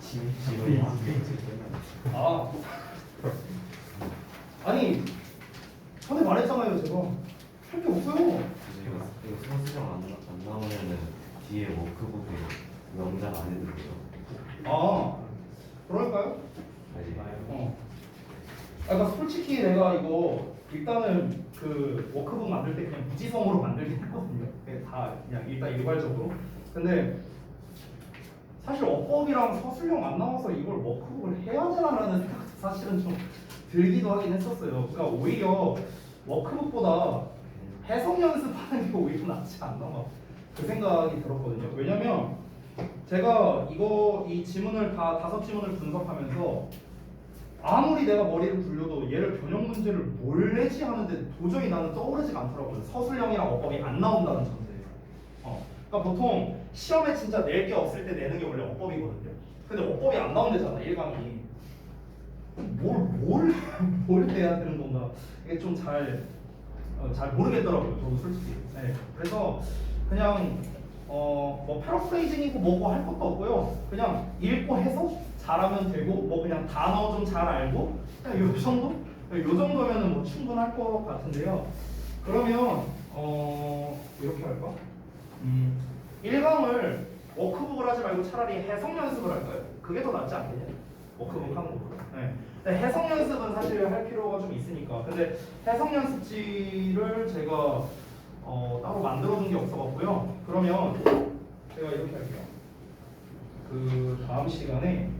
지금 아 아니 전에 말했잖아요 제가 할 게 없어요 이거 이거 소수령 안, 안 나오면은 뒤에 워크북에 명작 안 해도 돼요. 아 그럴까요? 알지? 어. 아, 그러니까 솔직히 내가 이거 일단은 그 워크북 만들 때 그냥 무지성으로 만들긴 했거든요. 그냥 다 그냥 일단 일괄적으로. 근데 사실 어법이랑 서술형 안 나와서 이걸 워크북을 해야 되나라는 생각도 사실은 좀 들기도 하긴 했었어요. 그러니까 오히려 워크북보다 해석 연습하는 게 오히려 낫지 않나 막그 생각이 들었거든요. 왜냐면 제가 이거 이 지문을 다 다섯 지문을 분석하면서 아무리 내가 머리를 굴려도 얘를 변형 문제를 뭘 내지 하는데 도저히 나는 떠오르지가 않더라고요. 서술형이랑 어법이 안 나온다는 전제에. 어. 그러니까 보통 시험에 진짜 낼 게 없을 때 내는 게 원래 어법이거든요. 근데 어법이 안 나온대잖아, 1강이. 뭘, 뭘, 뭘 해야 되는 건가. 이게 좀 잘, 어, 잘 모르겠더라고요, 저도 솔직히. 네. 그래서 그냥, 어, 뭐, 패러프레이징이고 뭐고 할 것도 없고요. 그냥 읽고 해서 잘하면 되고, 뭐, 그냥 단어 좀 잘 알고, 그냥 요 정도? 요 정도면은 뭐 충분할 것 같은데요. 그러면, 어, 이렇게 할까? 음, 1강을 워크북을 하지 말고 차라리 해석 연습을 할까요? 그게 더 낫지 않겠냐? 워크북 하는 것보다. 네. 근데 해석 연습은 사실 할 필요가 좀 있으니까. 근데 해석 연습지를 제가 어, 따로 만들어둔 게 없어갖고요. 그러면 제가 이렇게 할게요. 그 다음 시간에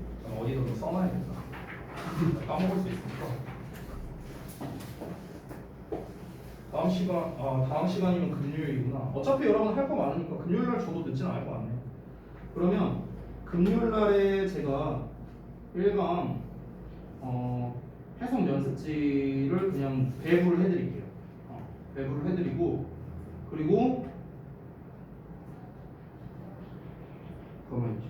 좀 써놔야겠다. 까먹을 수 있으니까. 다음 시간, 아 다음 시간이면 금요일이구나. 어차피 여러분 할 거 많으니까 금요일 날 줘도 늦진 않을 것 같네. 그러면 금요일 날에 제가 1강 어, 해석 연습지를 그냥 배부를 해드릴게요. 어, 배부를 해드리고 그리고 그러면.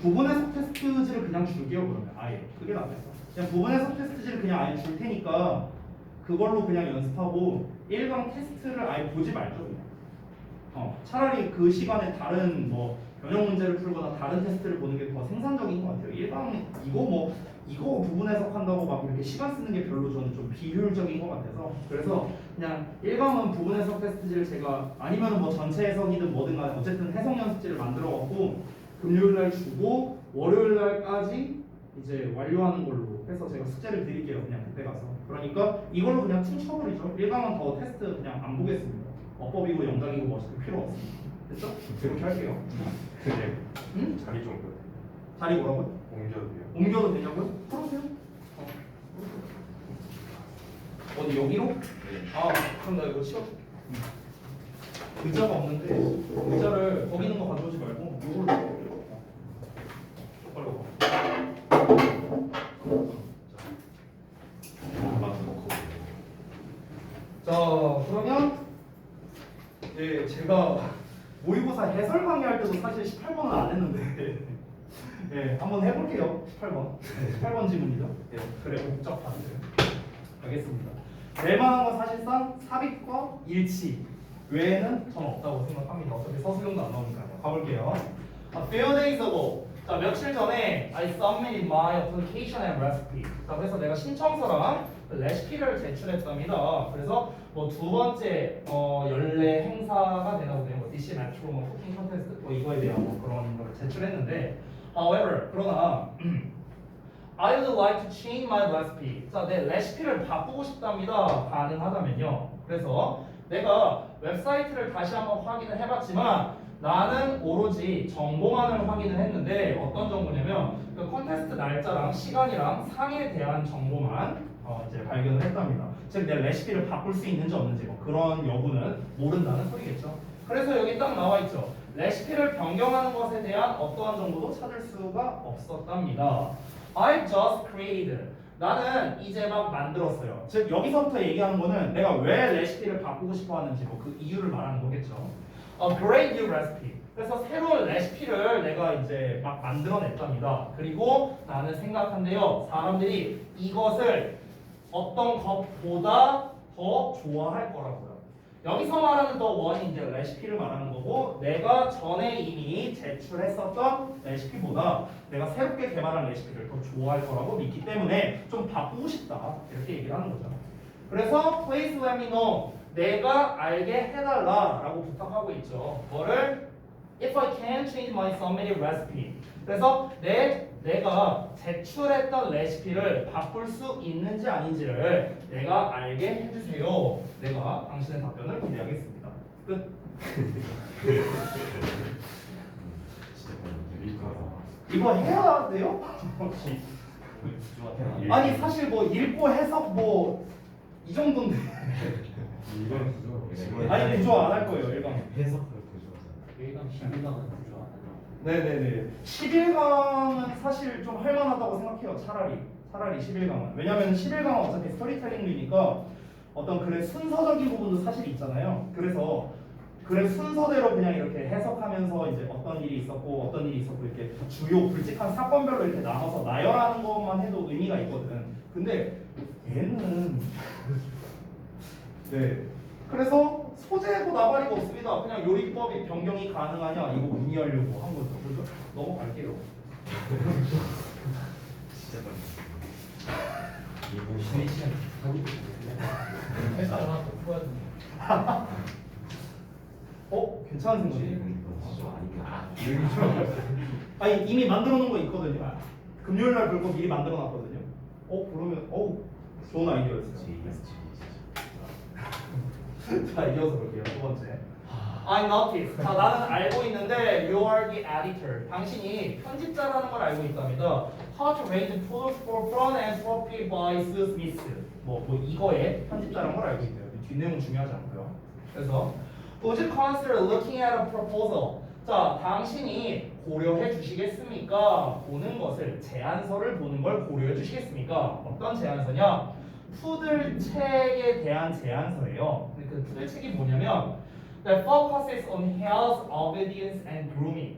부분 해석 테스트지를 그냥 줄게요 그러면 아예 그게 낫겠어. 그냥 부분 해석 테스트지를 그냥 아예 줄 테니까 그걸로 그냥 연습하고 1강 테스트를 아예 보지 말죠 그냥. 어, 차라리 그 시간에 다른 뭐 변형 문제를 풀거나 다른 테스트를 보는 게 더 생산적인 것 같아요. 1강 이거 뭐 이거 부분 해석한다고 막 이렇게 시간 쓰는 게 별로 저는 좀 비효율적인 것 같아서 그래서 그냥 1강은 부분 해석 테스트지를 제가 아니면 뭐 전체 해석이든 뭐든 간에 어쨌든 해석 연습지를 만들어 갖고 금요일 날 주고 월요일 날까지 이제 완료하는 걸로 해서 제가 숙제를 드릴게요. 그냥 그때 가서. 그러니까 이걸로 그냥 퉁 쳐버리죠. 1강은 더 테스트 그냥 안 보겠습니다. 어법이고 영작이고 뭐 필요 없습니다. 됐죠? 그렇게 할게요. 근데 응? 자리 좀 그- 자리 뭐라고요? 옮겨도 돼요? 옮겨도 되냐고요? 풀어주세요. 어. 어디 여기로? 아 그럼 나 이거 치워. 의자가 없는데 의자를 거기 있는 거 가져오지 말고 이걸로. 어. 빨리 와. 자 그러면 예 제가 모의고사 해설 강의할 때도 사실 18번은 안 했는데 예 해볼게요 18번 18번 지문이죠? 예 그래 복잡한데 알겠습니다. 낼만한 건 사실상 삽입과 일치 외에는 저는 없다고 생각합니다. 어차피 서술형도 안 나오니까요. 가볼게요. A few days ago. 자 며칠 전에 I submitted my application and recipe. 자 그래서 내가 신청서랑 레시피를 제출했답니다. 그래서 뭐 두 번째 어, 연례 행사가 되나 보네요 뭐 DC 메트로 뭐 쿠킹 컨테스트 뭐 이거에 대한 뭐 그런 걸 제출했는데 however 그러나 I would like to change my recipe. 자, 내 레시피를 바꾸고 싶답니다. 가능하다면요. 그래서 내가 웹사이트를 다시 한번 확인을 해봤지만 나는 오로지 정보만을 확인을 했는데 어떤 정보냐면 그 콘테스트 날짜랑 시간이랑 상에 대한 정보만 어, 이제 발견을 했답니다. 즉 내 레시피를 바꿀 수 있는지 없는지 뭐 그런 여부는 모른다는 소리겠죠. 그래서 여기 딱 나와 있죠. 레시피를 변경하는 것에 대한 어떠한 정보도 찾을 수가 없었답니다. I just created. 나는 이제 막 만들었어요. 즉 여기서부터 얘기하는 거는 내가 왜 레시피를 바꾸고 싶어 하는지 뭐 그 이유를 말하는 거겠죠. A great new recipe. 그래서 새로운 레시피를 내가 이제 막 만들어냈답니다. 그리고 나는 생각한데요. 사람들이 이것을 어떤 것보다 더 좋아할 거라고요. 여기서 말하는 더 원이 이제 레시피를 말하는 거고 내가 전에 이미 제출했었던 레시피보다 내가 새롭게 개발한 레시피를 더 좋아할 거라고 믿기 때문에 좀 바꾸고 싶다 이렇게 얘기를 하는 거죠. 그래서 please let me know 내가 알게 해달라라고 부탁하고 있죠. 뭐를 if I can change my submitted recipe. 그래서 내 내가 제출했던 레시피를 바꿀 수 있는지 아닌지를 내가 알게 해주세요. 내가 당신의 답변을 기대하겠습니다. 끝. 이거 해야 돼요? 아니 사실 뭐 읽고 해석 뭐 이 정도인데. 이거는 그죠. 아니 구조 안 할 거예요 일강. 해석을 그죠. 일강 11강은 좋아. 네네네. 11강은 사실 좀 할만하다고 생각해요. 차라리 차라리 11강은. 왜냐면 11강은 어차피 스토리텔링이니까 어떤 글의 순서적인 부분도 사실 있잖아요. 그래서 글의 순서대로 그냥 이렇게 해석하면서 이제 어떤 일이 있었고 어떤 일이 있었고 이렇게 주요 굵직한 사건별로 이렇게 나눠서 나열하는 것만 해도 의미가 있거든. 근데 얘는 네. 그래서 소재고 나발이고 없습니다. 그냥 요리법이 변경이 가능하냐 이거 문의하려고 한 거죠. 그죠? 넘어갈게요. 진짜 이거 쉬는 시간 하고 있는데. 회사 하나 더 풀어야 되는데. 어? 괜찮은 생각이 진짜 아니면 아니 이미 만들어 놓은 거 있거든요. 금요일 날 불고 미리 만들어 놨거든요. 어 그러면 어우 좋은 아이디어였어요. 자 이어서 볼게요. 두 번째. I notice. 자 나는 알고 있는데 you are the editor. 당신이 편집자라는 걸 알고 있답니다. How to rate photos for front and copy by Sue Smith. 뭐, 뭐 이거의 편집자라는 걸 알고 있대요. 뒷내용 중요하지 않고요. 그래서 Would you consider looking at a proposal? 자, 당신이 고려해 주시겠습니까? 보는 것을 제안서를 보는 걸 고려해 주시겠습니까? 어떤 제안서냐? 푸들 책에 대한 제안서예요. 그 푸들 책이 뭐냐면 that focuses on health, obedience, and grooming.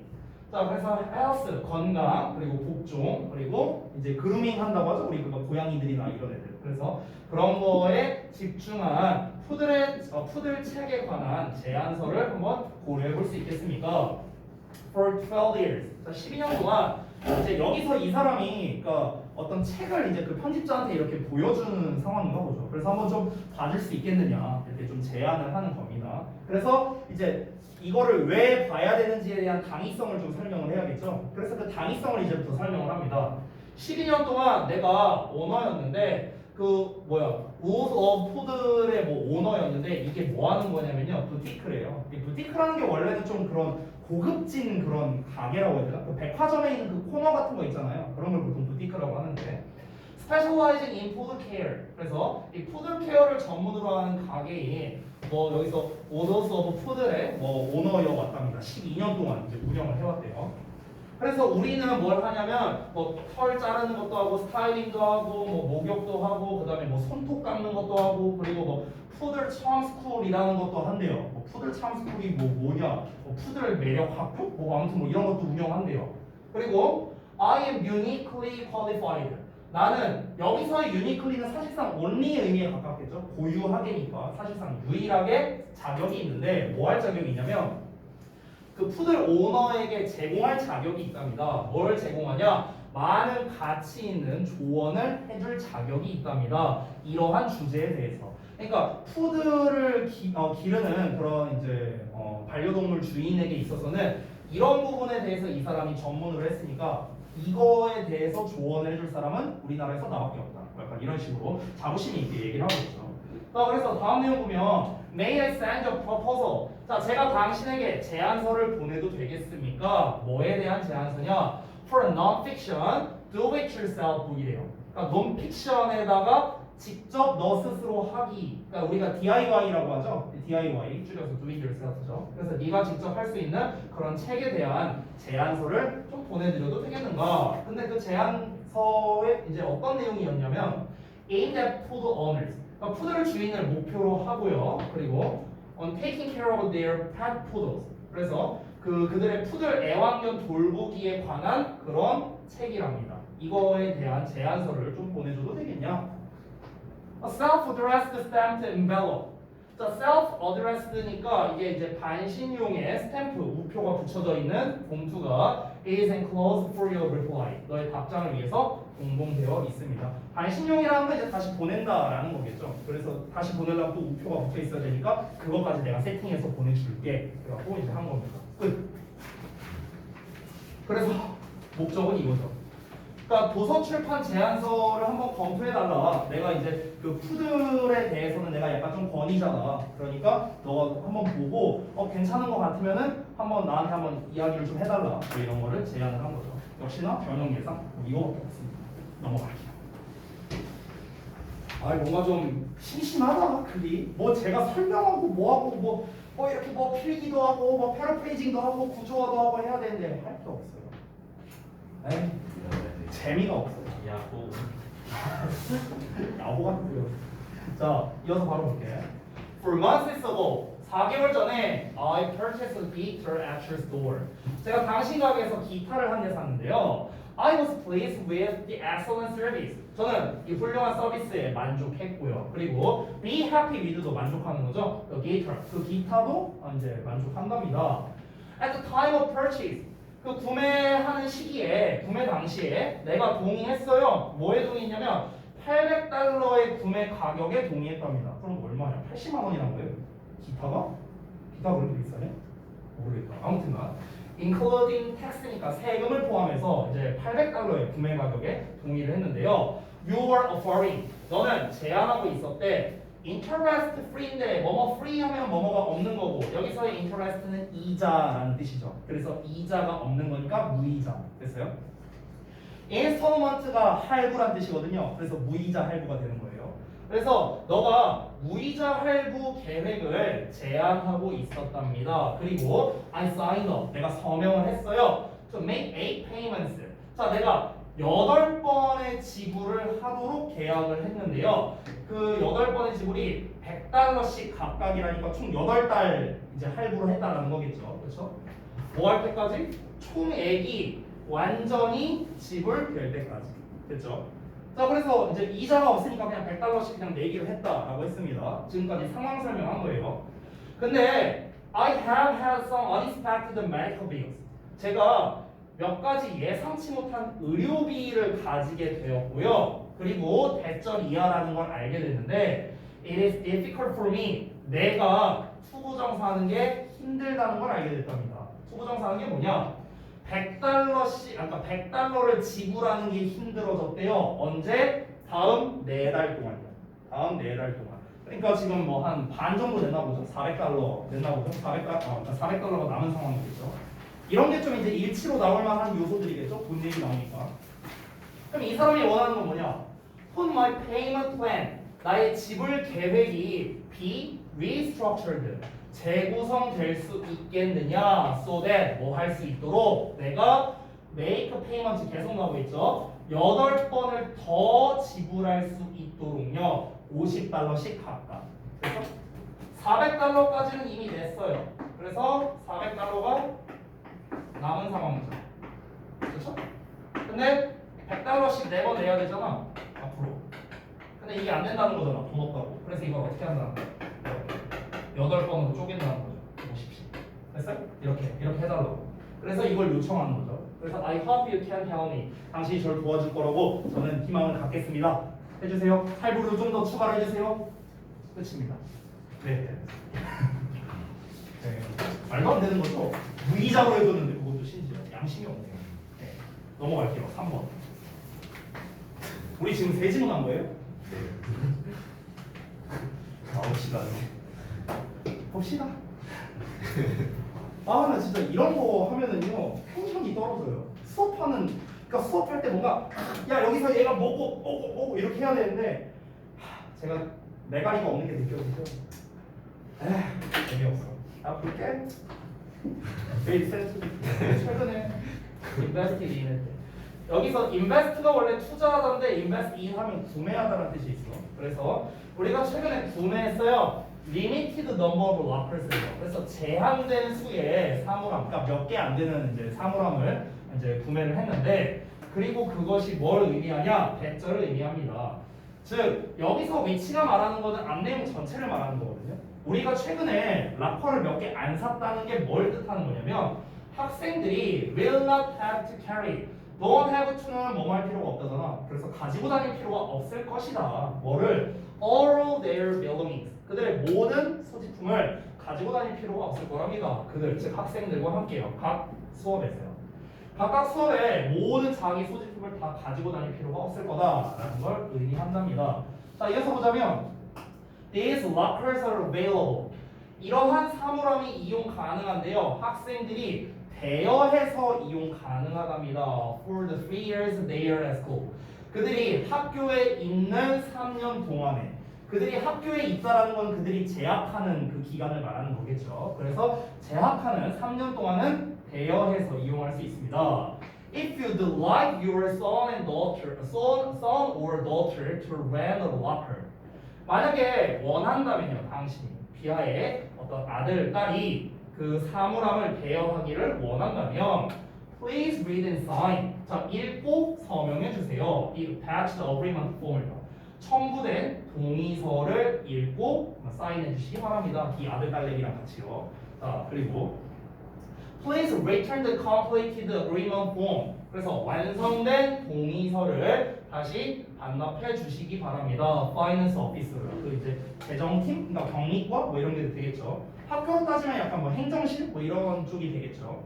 자, 그래서 health 건강 그리고 복종 그리고 이제 그루밍 한다고 하죠. 우리 그거 고양이들이나 이런 애들. 그래서 그런 거에 집중한 푸들의 어, 푸들 책에 관한 제안서를 한번 고려해 볼 수 있겠습니까? For 12 years. 자, 12년 동안 이제 여기서 이 사람이 그러니까 어떤 책을 이제 그 편집자한테 이렇게 보여주는 상황인가 보죠. 그래서 한번 좀 봐줄 수 있겠느냐 이렇게 좀 제안을 하는 겁니다. 그래서 이제 이거를 왜 봐야 되는지에 대한 당위성을 좀 설명을 해야겠죠. 그래서 그 당위성을 이제부터 설명을 합니다. 12년 동안 내가 오너였는데 그 뭐야 오브 푸드의 뭐 오너였는데 이게 뭐 하는 거냐면요 부티크래요. 이 부티크라는 게 원래는 좀 그런 고급진 그런 가게라고 해야 되나? 그 백화점에 있는 그 코너 같은 거 있잖아요. 그런 걸 보통 부티크라고 하는데 specializing in food care. 그래서 이 푸드 케어를 전문으로 하는 가게인 뭐 여기서 오더스 오브 푸드의 뭐 오너여 왔답니다. 12년 동안 이제 운영을 해왔대요. 그래서 우리는 뭘 하냐면 뭐 털 자르는 것도 하고 스타일링도 하고 뭐 목욕도 하고 그다음에 뭐 손톱 깎는 것도 하고 그리고 뭐 푸들 참 스쿨이라는 것도 한대요. 뭐 푸들 참 스쿨이 뭐 뭐냐? 뭐 푸들 매력 학교? 뭐 아무튼 뭐 이런 것도 운영한대요. 그리고 I am uniquely qualified. 나는 여기서의 uniquely는 사실상 only의 의미에 가깝겠죠. 고유하게니까 사실상 유일하게 자격이 있는데 뭐 할 자격이 있냐면 그 푸들 오너에게 제공할 자격이 있답니다. 뭘 제공하냐? 많은 가치 있는 조언을 해줄 자격이 있답니다. 이러한 주제에 대해서. 그러니까 푸드를 기, 어, 기르는 그런 이제 어, 반려동물 주인에게 있어서는 이런 부분에 대해서 이 사람이 전문으로 했으니까 이거에 대해서 조언을 해줄 사람은 우리나라에서 나밖에 없다. 뭐 약간 이런 식으로 자부심 있게 얘기를 하고 있죠. 자, 그래서 다음 내용 보면 May I send a proposal? 자, 제가 당신에게 제안서를 보내도 되겠습니까? 뭐에 대한 제안서냐? For a non-fiction, do it yourself book이래요. 그러니까 논픽션에다가 직접 너 스스로 하기. 그러니까 우리가 DIY라고 하죠. DIY 줄여서 do it yourself죠. 그래서 네가 직접 할 수 있는 그런 책에 대한 제안서를 좀 보내드려도 되겠는가? 근데 그 제안서에 이제 어떤 내용이었냐면 aimed at food owners. 그러니까 푸드를 주인을 목표로 하고요. 그리고 on taking care of their pet poodles. 그래서 그 그들의 푸들 애완견 돌보기에 관한 그런 책이랍니다. 이거에 대한 제안서를 좀 보내줘도 되겠냐? A self-addressed stamped envelope. 자, self addressed니까 이게 이제 반신용의 스탬프 우표가 붙여져 있는 봉투가 is enclosed for your reply. 너의 답장을 위해서 공봉되어 있습니다. 반신용이라는 건 이제 다시 보낸다라는 거겠죠. 그래서 다시 보내려면 또 우표가 붙어 있어야 되니까 그것까지 내가 세팅해서 보내줄게. 그래갖고 이제 한 겁니다. 끝. 그래서 목적은 이거죠. 그러니까 도서 출판 제안서를 한번 검토해 달라. 내가 이제 그 푸들에 대해서는 내가 약간 좀 권위잖아. 그러니까 너가 한번 보고 어 괜찮은 것 같으면은 한번 나한테 한번 이야기를 좀 해달라. 뭐 이런 거를 제안을 한 거죠. 역시나 변형 예상 뭐 이거밖에 없습니다. 넘어갈게요. 아 뭔가 좀 심심하다 글이 뭐 제가 설명하고 뭐하고 뭐, 뭐 이렇게 뭐 필기도 하고 뭐 패러프레이징도 하고 구조화도 하고 해야 되는데 할 게 없어요. 에이 재미가 없어요. 야호. 야호 같고요. 자, 이어서 바로 볼게. For months ago, 4개월 전에 I purchased a guitar at your store. 제가 당신 가게에서 기타를 한 대 샀는데요. I was pleased with the excellent service. 저는 이 훌륭한 서비스에 만족했고요. 그리고 be happy with도 만족하는 거죠. The guitar. 그 기타도 이제 만족한답니다. At the time of purchase. 그 구매하는 시기에 구매 당시에 내가 동의했어요. 뭐에 동의했냐면 800달러의 구매 가격에 동의했답니다. 그럼 얼마냐? 80만 원이란 거예요. 기타가? 기타 그렇게 비싸냐? 모르겠다. 아무튼간 including tax니까 세금을 포함해서 이제 800달러의 구매 가격에 동의를 했는데요. You were offering. 너는 제안하고 있었대. Interest free인데 뭐뭐 free 하면 뭐뭐가 없는 거고 여기서의 interest는 이자라는 뜻이죠. 그래서 이자가 없는 거니까 무이자 됐어요? 인스톨먼트가 할부란 뜻이거든요. 그래서 무이자 할부가 되는 거예요. 그래서 너가 무이자 할부 계획을 제안하고 있었답니다. 그리고 I signed up. 내가 서명을 했어요. To make eight payments. 자, 내가 여덟 번의 지불을 하도록 계약을 했는데요. 그 여덟 번의 지불이 100달러씩 각각이라니까 총 여덟 달 이제 할부를 했다라는 거겠죠. 그렇죠? 뭐 할 때까지? 총액이 완전히 지불될 때까지. 됐죠? 자, 그래서 이제 이자가 없으니까 그냥 100달러씩 그냥 내기로 했다라고 했습니다. 지금까지 상황 설명한 거예요. 근데 I have had some unexpected medical bills. 제가 몇 가지 예상치 못한 의료비를 가지게 되었고요. 그리고 대절 이하라는 걸 알게 됐는데 It is difficult for me. 내가 투부정사하는 게 힘들다는 걸 알게 됐답니다. 투부정사하는 게 뭐냐? 100달러씩, 아까 100달러를 지불하는 게 힘들어졌대요. 언제? 다음 4달 동안요. 다음 4달 동안. 그러니까 지금 뭐 한 반 정도 냈나 보죠. 400달러 냈나 보죠. 400달러, 어, 400달러가 남은 상황이겠죠. 이런 게 좀 이제 일치로 나올 만한 요소들이겠죠. 돈 얘기 나오니까. 그럼 이 사람이 원하는 건 뭐냐? Put my payment plan. 나의 지불 계획이 be restructured. 재구성될 수 있겠느냐? So that 뭐 할 수 있도록 내가 make payment 계속 나오고 있죠. 여덟 번을 더 지불할 수 있도록요. 50달러씩 각각. 그래서 400달러까지는 이미 냈어요. 그래서 400달러가 남은 상황이죠. 그렇죠? 근데 100달러씩 네번 내야 되잖아. 근데 이게 안 된다는 거잖아. 돈 없다고. 그래서 이걸 어떻게? 이렇게. 여덟 번으로 쪼갠다는 거죠. 50씩. 됐어요? 이렇게. 이렇게 해달라고. 그래서 이걸 요청하는 거죠. 그래서 I hope you can help me. 당신이 저를 도와줄 거라고 저는 희망을 갖겠습니다. 해주세요. 할부를 좀 더 추가로 해주세요. 끝입니다. 네. 네. 말도 안 되는 거죠. 무이자로 해줬는데 그것도 심지어 양심이 없네요. 네. 넘어갈게요. 3번. 우리 지금 세 질문 한 거예요? 나옵시다. 봅시다. 아, 나 진짜 이런 거 하면은요, 텐션이 떨어져요. 수업하는, 그러니까 수업할 때 뭔가, 야, 여기서 얘가 뭐고, 뭐고, 뭐고, 이렇게 해야 되는데, 하, 제가 매가리가 없는 게 느껴지죠? 에휴, 재미없어. 아, 볼게. 베이센스 최근에 인베스트 인 했대. 여기서 인베스트가 원래 투자하다인데 인베스트 인 하면 구매하다라는 뜻이 있어. 그래서 우리가 최근에 구매했어요. limited number of lockers예요. 그래서 제한된 수의 사물함, 그러니까 몇 개 안 되는 이제 사물함을 이제 구매를 했는데 그리고 그것이 뭘 의미하냐? 대절을 의미합니다. 즉 여기서 위치가 말하는 거는 앞 내용 전체를 말하는 거거든요. 우리가 최근에 락커를 몇 개 안 샀다는 게 뭘 뜻하는 거냐면 학생들이 will not have to carry don't have to는 뭐뭐 할 필요가 없다잖아. 그래서 가지고 다닐 필요가 없을 것이다. 뭐를? All their belongings. 그들의 모든 소지품을 가지고 다닐 필요가 없을 거랍니다. 그들 즉 학생들과 함께요. 각 수업에서요. 각각 수업에 모든 자기 소지품을 다 가지고 다닐 필요가 없을 거다라는 걸 의미한답니다. 자 이어서 보자면 These lockers are available. 이러한 사물함이 이용 가능한데요. 학생들이 대여해서 이용 가능하답니다. For the three years they are at school. 그들이 학교에 있는 3년 동안에 그들이 학교에 있다라는 건 그들이 재학하는 그 기간을 말하는 거겠죠. 그래서 재학하는 3년 동안은 대여해서 이용할 수 있습니다. If you'd like your son and daughter, son, son or daughter to rent a locker, 만약에 원한다면요, 당신이 비하의 어떤 아들, 딸이 그 사물함을 대여하기를 원한다면 please read and sign. 자, 읽고 서명해 주세요. 이 attached agreement form을요. 첨부된 동의서를 읽고 사인해 주시기 바랍니다. 이 아들, 딸내미랑 같이요. 자, 그리고 Please return the completed agreement form. 그래서 완성된 동의서를 다시 반납해 주시기 바랍니다. Finance officer. 그 이제 재정팀, 그러니까 경리과 뭐 이런 게 되겠죠. 학교로 따지면 약간 뭐 행정실 뭐 이런 쪽이 되겠죠.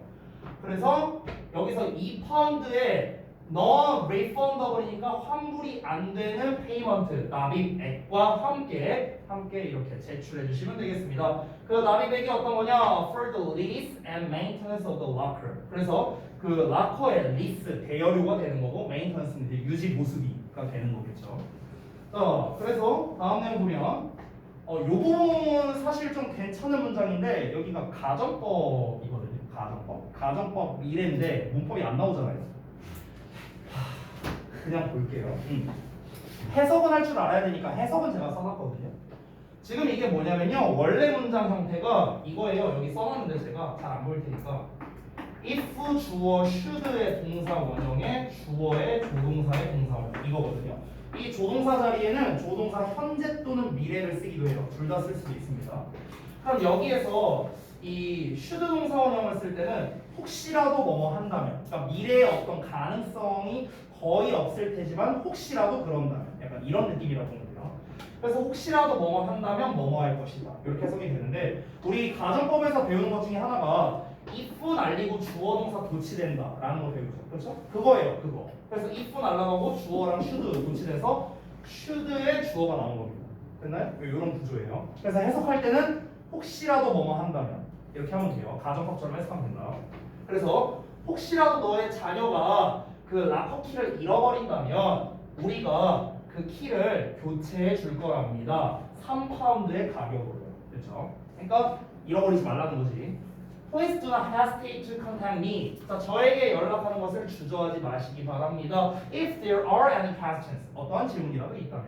그래서 여기서 2파운드에 non refundable이니까 환불이 안 되는 페이먼트 납입액과 함께 함께 이렇게 제출해 주시면 되겠습니다. 그 납입액이 어떤 거냐? For the lease and maintenance of the locker. 그래서 그 락커의 리스 대여료가 되는 거고 이제 유지 보수비가 되는 거겠죠. 어, 그래서 다음 내용 보면 어, 요 부분은 사실 좀 괜찮은 문장인데 여기가 가정법이거든요. 가정법. 가정법 미래인데 문법이 안 나오잖아요. 하, 그냥 볼게요. 음. 해석은 할 줄 알아야 되니까 해석은 제가 써놨거든요. 지금 이게 뭐냐면요. 원래 문장 형태가 이거예요. 여기 써놨는데 제가 잘 안 보일 테니까 if 주어 should의 동사 원형에 주어의 조동사의 동사 원형 이거거든요. 이 조동사 자리에는 조동사 현재 또는 미래를 쓰기도 해요. 둘 다 쓸 수도 있습니다. 그럼 여기에서 이 should 동사 원형을 쓸 때는 혹시라도 뭐뭐 한다면, 그러니까 미래의 어떤 가능성이 거의 없을 테지만 혹시라도 그런다면, 약간 이런 느낌이라고 보면 돼요. 그래서 혹시라도 뭐뭐 한다면 뭐뭐 할 것이다. 이렇게 해석이 되는데 우리 가정법에서 배우는 것 중에 하나가 if 날리고 주어 동사 도치된다 라는 걸 배우죠. 그렇죠? 그거예요, 그거. 그래서 if 날라가고 주어랑 should 도치돼서 should의 주어가 나온 겁니다. 됐나요? 이런 구조예요. 그래서 해석할 때는 혹시라도 뭐뭐 한다면 이렇게 하면 돼요. 가정법처럼 해석하면 된다. 그래서 혹시라도 너의 자녀가 그 락커 키를 잃어버린다면 우리가 그 키를 교체해 줄 거랍니다. 3파운드의 가격으로요. 그렇죠? 그러니까 잃어버리지 말라는 거지. Please do not hesitate to contact me. 자, 저에게 연락하는 것을 주저하지 마시기 바랍니다. If there are any questions. 어떠한 질문이라도 있다면.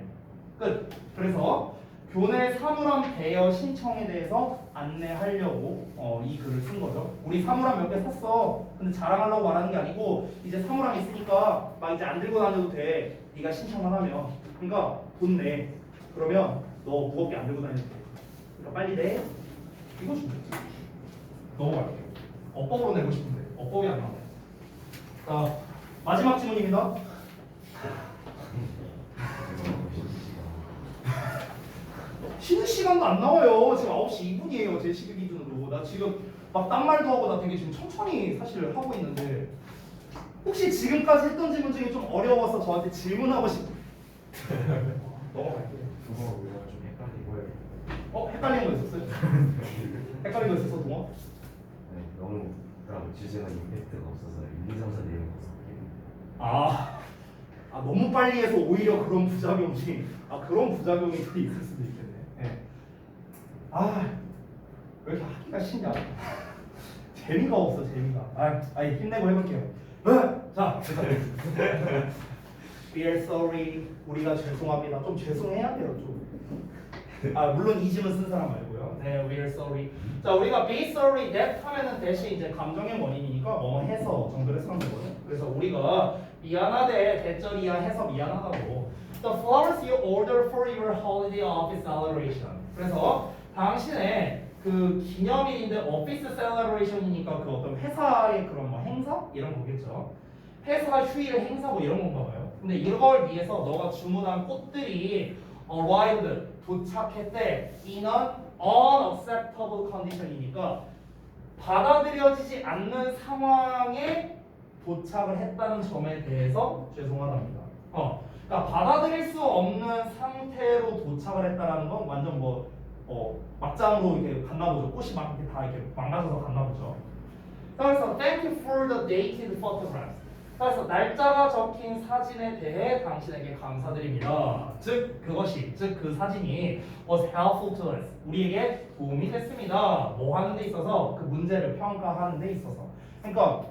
끝. 그래서 교내 사물함 대여 신청에 대해서 안내하려고 어, 이 글을 쓴 거죠. 우리 사물함 몇 개 샀어. 근데 자랑하려고 말하는 게 아니고 이제 사물함 있으니까 막 이제 안 들고 다녀도 돼. 네가 신청만 하면. 그러니까 돈 내. 그러면 너 무겁게 안 들고 다녀도 돼. 그러니까 빨리 내. 이거 준대. 넘어갈게요. 어법으로 내고 싶은데 어법이 안 나와요. 자 마지막 질문입니다. 쉬는 시간도 안 나와요. 지금 9시 2분이에요. 제 시계 기준으로. 나 지금 막 딴 말도 하고 나 되게 지금 천천히 사실 하고 있는데 혹시 지금까지 했던 질문 중에 좀 어려워서 저한테 질문하고 싶 넘어갈게요. 그거 우리가 좀 헷갈리고요. 어? 헷갈리는 거 있었어요? 헷갈리는 거 있었어 동 아? 네, 너무 그럼 주제가 임팩트가 없어서 1, 2, 3, 4 내용 아, 아 너무 빨리 해서 오히려 그런 부작용이 아 그런 부작용이 또 있을 수도 있겠네. 예. 아왜 이렇게 하기가 싫냐? 재미가 없어 재미가. 아, 아 힘내고 해볼게요. 어? 자, we are sorry. 우리가 죄송합니다. 좀 죄송해야 돼요 좀. 아 물론 이 짐은 쓴 사람 말고요. 네, we are sorry. 자, 우리가 be sorry that 하면은 대신 이제 감정의 원인이니까 뭐 해서 정도를 쓰면 되거든. 그래서 우리가 미안하대 대절이야 해서 미안하다고. The flowers you order for your holiday office celebration. 그래서 당신의 그 기념일인데 오피스 셀러브레이션이니까 그 어떤 회사의 그런 뭐 행사 이런 거겠죠. 회사 휴일 행사 뭐 이런 건가 봐요. 근데 이걸 위해서 너가 주문한 꽃들이 arrived 도착했대 in an unacceptable condition이니까 받아들여지지 않는 상황에 도착을 했다는 점에 대해서 죄송하답니다. 어, 그러니까 받아들일 수 없는 상태로 도착을 했다라는 건 완전 뭐 어, 막장으로 이렇게 갔나 보죠. 꽃이 막 이렇게 다 이렇게 망가져서 갔나 보죠. 그래서 thank you for the dated photographs. 그래서 날짜가 적힌 사진에 대해 당신에게 감사드립니다. 즉 그것이 즉 그 사진이 was helpful to us. 우리에게 도움이 됐습니다. 뭐 하는 데 있어서 그 문제를 평가하는 데 있어서. 그러니까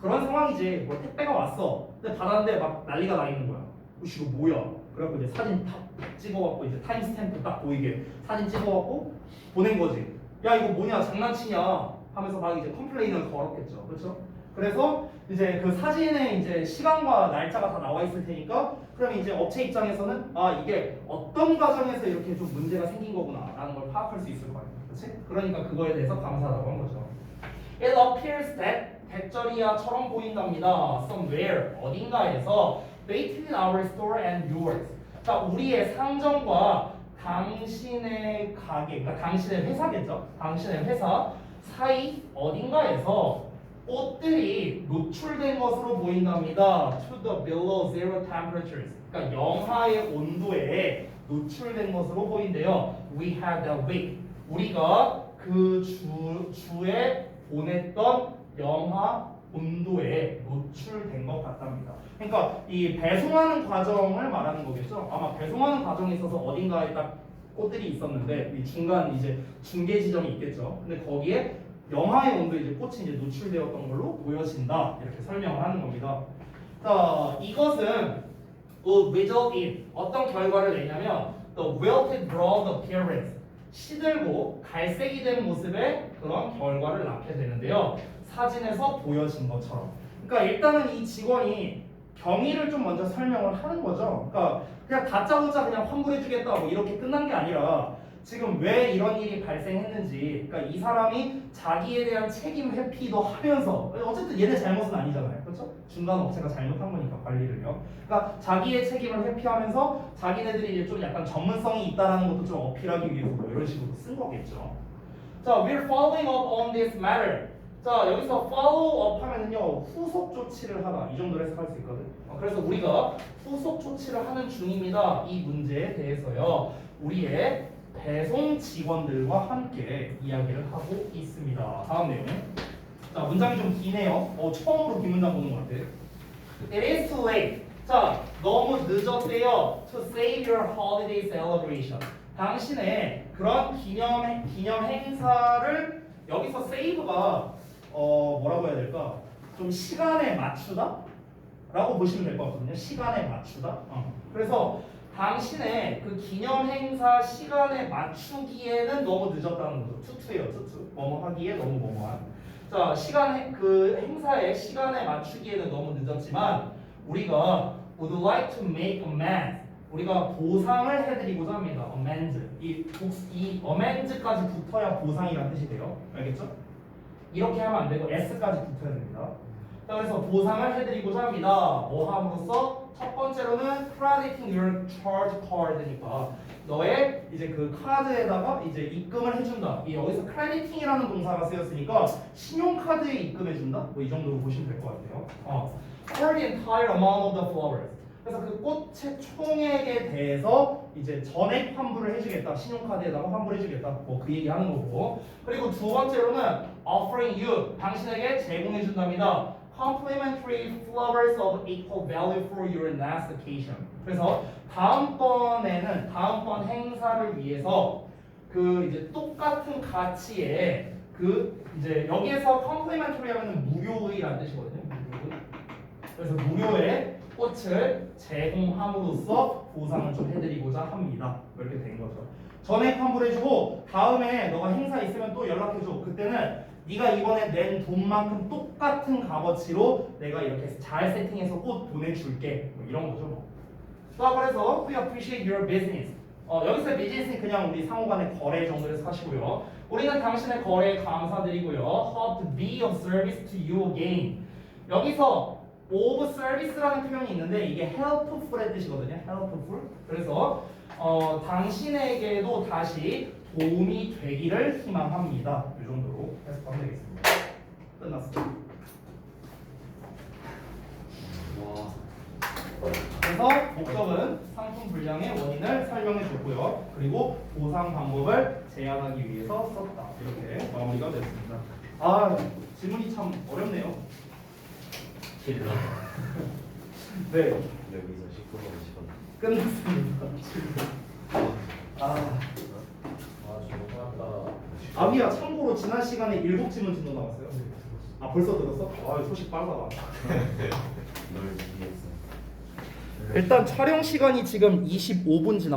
그런 상황이지. 뭐 택배가 왔어. 근데 받았는데 막 난리가 나 있는 거야. 혹시 이거 뭐야? 그래갖고 이제 사진 탁 찍어갖고 이제 타임스탬프 딱 보이게 사진 찍어갖고 보낸 거지. 야 이거 뭐냐 장난치냐 하면서 막 이제 컴플레인을 걸었겠죠. 그렇죠? 그래서 이제 그 사진에 이제 시간과 날짜가 다 나와 있을 테니까 그러면 이제 업체 입장에서는 아 이게 어떤 과정에서 이렇게 좀 문제가 생긴 거구나라는 걸 파악할 수 있을 거 아니야. 그렇지? 그러니까 그거에 대해서 감사하다고 한 거죠. It appears that 대절이야처럼 보인답니다. Somewhere 어딘가에서 between our store and yours. 자 우리의 상점과 당신의 가게, 그러니까 당신의 회사겠죠. 당신의 회사 사이 어딘가에서 꽃들이 노출된 것으로 보인답니다. To the below zero temperatures. 그러니까 영하의 온도에 노출된 것으로 보인대요. We had a week. 우리가 그 주, 주에 보냈던 영하 온도에 노출된 것 같답니다. 그러니까 이 배송하는 과정을 말하는 거겠죠. 아마 배송하는 과정에 있어서 어딘가에 딱 꽃들이 있었는데 이 중간 이제 중계 지점이 있겠죠. 근데 거기에 영하의 온도에 이제 꽃이 이제 노출되었던 걸로 보여진다 이렇게 설명을 하는 겁니다. 자 이것은 will result in 어떤 결과를 내냐면 the wilted brown appearance 시들고 갈색이 된 모습의 그런 결과를 낳게 되는데요. 사진에서 보여진 것처럼. 그러니까 일단은 이 직원이 경위를 좀 먼저 설명을 하는 거죠. 그러니까 그냥 다짜고짜 그냥 환불해주겠다 뭐 이렇게 끝난 게 아니라 지금 왜 이런 일이 발생했는지, 그러니까 이 사람이 자기에 대한 책임 회피도 하면서 어쨌든 얘네 잘못은 아니잖아요, 그렇죠? 중간 업체가 잘못한 거니까 관리를요. 그러니까 자기의 책임을 회피하면서 자기네들이 이제 좀 약간 전문성이 있다라는 것도 좀 어필하기 위해서 뭐 이런 식으로 쓴 거겠죠. 자, we're following up on this matter. 자, 여기서 follow up 하면은요 후속 조치를 하다 이 정도로 해석할 수 있거든. 어, 그래서 우리가 후속 조치를 하는 중입니다. 이 문제에 대해서요 우리의 배송 직원들과 함께 이야기를 하고 있습니다. 다음 내용. 자, 문장이 좀 기네요. 어, 처음으로 긴 문장 보는 것 같아. It is too late. 자, 너무 늦었대요. To save your holiday celebration. 당신의 그런 기념 기념 행사를 여기서 save가 어 뭐라고 해야 될까? 좀 시간에 맞추다? 라고 보시면 될 것 같거든요. 시간에 맞추다. 어. 그래서 당신의 그 기념 행사 시간에 맞추기에는 너무 늦었다는 거죠. 투투예요, 투투. 뭐뭐 하기에 너무 뭐뭐한. 자, 시간 행- 그 행사의 시간에 맞추기에는 너무 늦었지만 우리가 would like to make amends. 우리가 보상을 해드리고자 합니다. amends. 이, 복- 이 amend까지 붙어야 보상이라는 뜻이 돼요. 알겠죠? 이렇게 하면 안 되고 s까지 붙어야 됩니다. 자, 그래서 보상을 해드리고자 합니다. 뭐 함으로써 첫 번째로는 crediting your charge card니까 너의 이제 그 카드에다가 이제 입금을 해준다. 이 여기서 crediting이라는 동사가 쓰였으니까 신용카드에 입금해준다. 뭐 이 정도로 보시면 될 것 같아요. 어. For the entire amount of the flowers. 그래서 그 꽃의 총액에 대해서 이제 전액 환불을 해주겠다. 신용카드에다가 환불해주겠다. 뭐 그 얘기 하는 거고. 그리고 두 번째로는 offering you 당신에게 제공해 준답니다. complimentary flowers of equal value for your next occasion. 그래서 다음번에는 다음번 행사를 위해서 그 이제 똑같은 가치의 그 이제 여기에서 complimentary 하면 무료의라는 뜻이거든요. 그래서 무료의 꽃을 제공함으로써 보상을 좀 해드리고자 합니다. 이렇게 된 거죠. 전액 환불해주고 다음에 너가 행사 있으면 또 연락해줘. 그때는 네가 이번에 낸 돈만큼 똑같은 값어치로 내가 이렇게 잘 세팅해서 꽃 보내줄게. 뭐 이런 거죠. 뭐. 자 그래서 we appreciate your business. 어, 여기서 비즈니스는 그냥 우리 상호간의 거래 정도에서 하시고요. 우리는 당신의 거래에 감사드리고요. Hope to be of service to you again. 여기서 of service라는 표현이 있는데 이게 helpful의 뜻이거든요. helpful. 그래서 어, 당신에게도 다시 도움이 되기를 희망합니다. 이 정도로 해석하면 되겠습니다. 끝났습니다. 와. 그래서 목적은 상품 불량의 원인을 설명해 줬고요. 그리고 보상 방법을 제안하기 위해서 썼다. 이렇게 마무리가 됐습니다. 아 질문이 참 어렵네요. 킬러. 네 여기서 19분 10분. 끝났습니다. 아 아까 아비야 참고로 지난 시간에 일곱 질문 정도 나왔어요. 아 벌써 들었어? 아 소식 위해서. 일단 촬영 시간이 지금 25분 지났.